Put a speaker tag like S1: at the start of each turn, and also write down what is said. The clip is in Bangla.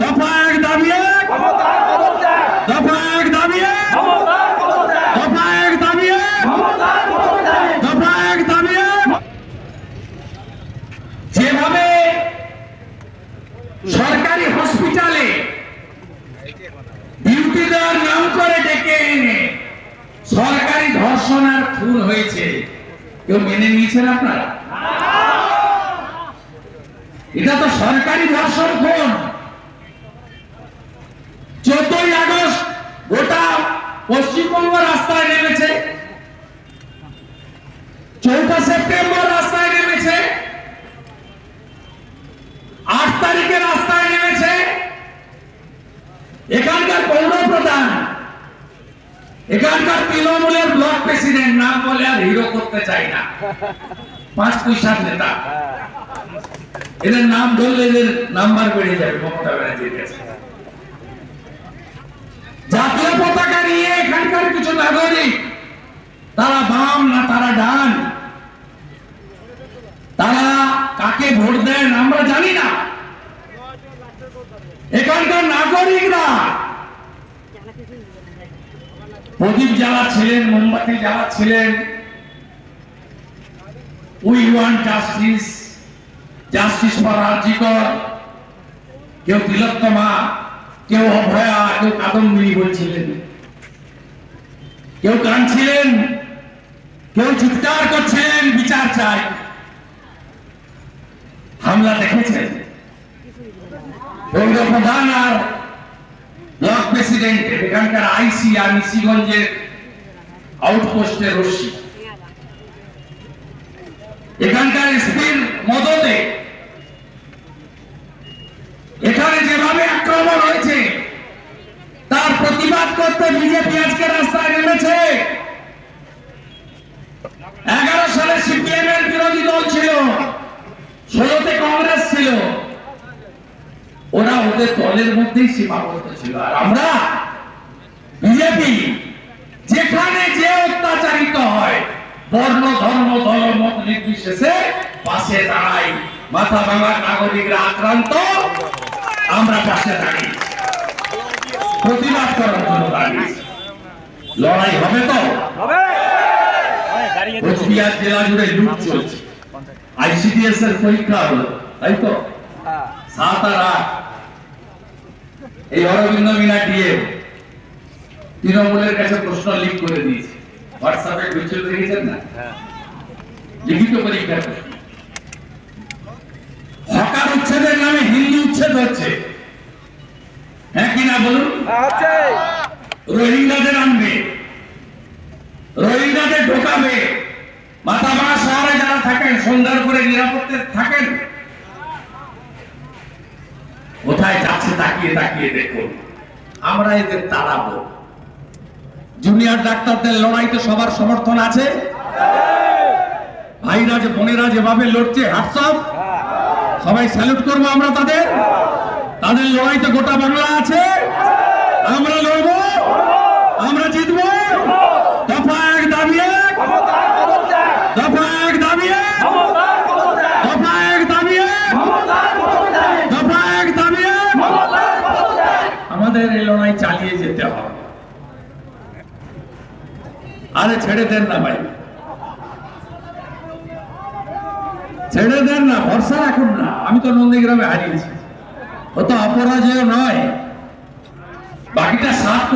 S1: দফা এক দাবি এক। দফা এক দাবি এক। দফা এক দাবি এক। দফা এক দাবি এক। যেভাবে সরকারি হসপিটালে ডিউটি দেওয়ার নাম করে ডেকে এনে সরকারি ধর্ষণ আর খুন হয়েছে কেউ মেনে নিয়েছেন আপনারা? এটা তো সরকারি ধর্ষণ খুন চোদ্দই আগস্ট গোটা পশ্চিমবঙ্গ রাস্তায় নেমেছে চৌঠা সেপ্টেম্বর রাস্তায় নেমেছে। আট তারিখে রাস্তায় নেমেছে। এখানকার পৌর প্রধান এখানকার তৃণমূলের ব্লক প্রেসিডেন্ট, নাম বলে আর হিরো করতে চাই না। পাঁচ পয়সার নেতা। এদের নাম ধরলে এদের নাম্বার বেড়ে যাবে, মমতা ব্যানার্জির কাছে। জাতীয় পতাকা নিয়ে এখানকার কিছু নাগরিক, তারা বাম না তারা ডান তারা কাকে ভোট দেন, আমরা জানি না। এখানকার নাগরিকরা প্রদীপ জ্বালাচ্ছিলেন, মোমবাতি জ্বালাচ্ছিলেন। We want justice justice for RG Kar কেউ তিলোত্তমা, কেউ অভয়া, কেউ কাদম্বিনী বলছিলেন। কেউ কাঁদছিলেন, কেউ চিৎকার করছিলেন, বিচার চাই হামলা দেখেছেন পৌর প্রধান আর ব্লক প্রেসিডেন্ট এখানকার আইসি আর নিশিগঞ্জের আউটপোস্টের রশ্মি। এখানকার এসপির মদতে এখানে যেভাবে আক্রমণ হয়েছে তার প্রতিবাদ করতে বিজেপি আজকে রাস্তায় নেমেছে এগারো সালে সিপিএম এর বিরোধী দল ছিল ষোলোতে কংগ্রেস ছিল ওদের দলের মধ্যেই সীমাবদ্ধ ছিল। আর আমরা বিজেপি যেখানে যে অত্যাচারিত হয় বর্ণ ধর্ম দলমত নির্বিশেষে পাশে দাঁড়াই। মাথা ভাঙার নাগরিকরা আক্রান্ত আমরা পাশে দাঁড়িয়ে প্রতিবাদ করার জন্য দাঁড়িয়ে লড়াই হবে তো?
S2: হবে।
S1: কোচবিহার জেলা জুড়ে লুট চলছে। আইসিডিএস এর পরীক্ষা হলো তাই তো? সাত আর আট। এই অরবিন্দ মিনা দিয়ে তৃণমূলের কাছে প্রশ্ন লিক করে দিয়েছে। হোয়াটসঅ্যাপে ভিডিও দেখেছেন না? লিখিত পরীক্ষার হকার উচ্ছেদের নামে হিন্দু উচ্ছেদ হচ্ছে। হ্যাঁ কিনা বলুন? রোহিঙ্গাদের আনবে। রোহিঙ্গাদের ঢোকাবে। মাথাভাঙা শহরে যারা থাকেন সন্ধ্যার পরে নিরাপত্তে থাকেন কোথায় যাচ্ছে তাকিয়ে তাকিয়ে দেখুন। আমরা এদের তাড়াবো। জুনিয়র ডাক্তারদের লড়াইতে সবার সমর্থন আছে? ভাইরা যে, বোনেরা যেভাবে লড়ছে হোয়াটসঅ্যাপ সবাই স্যালুট করব আমরা তাদের। তাদের লড়াইতে গোটা বাংলা আছে। আমরা লড়বো আমরা জিতবো দফা এক দাবি এক
S2: ক্ষমতার পদত্যাগ
S1: দফা এক দাবি এক
S2: ক্ষমতার পদত্যাগ
S1: দফা এক দাবি এক
S2: ক্ষমতার পদত্যাগ
S1: দফা এক দাবি এক
S2: ক্ষমতার পদত্যাগ
S1: আমাদের এই লড়াই চালিয়ে যেতে হবে। আরে ছেড়ে দেন না ভাই। ছেড়ে দেন না, ভরসা রাখুন না। আমি তো নন্দীগ্রামে হারিয়েছি। ও তো অপরাজয় নয়। বাকিটা সাত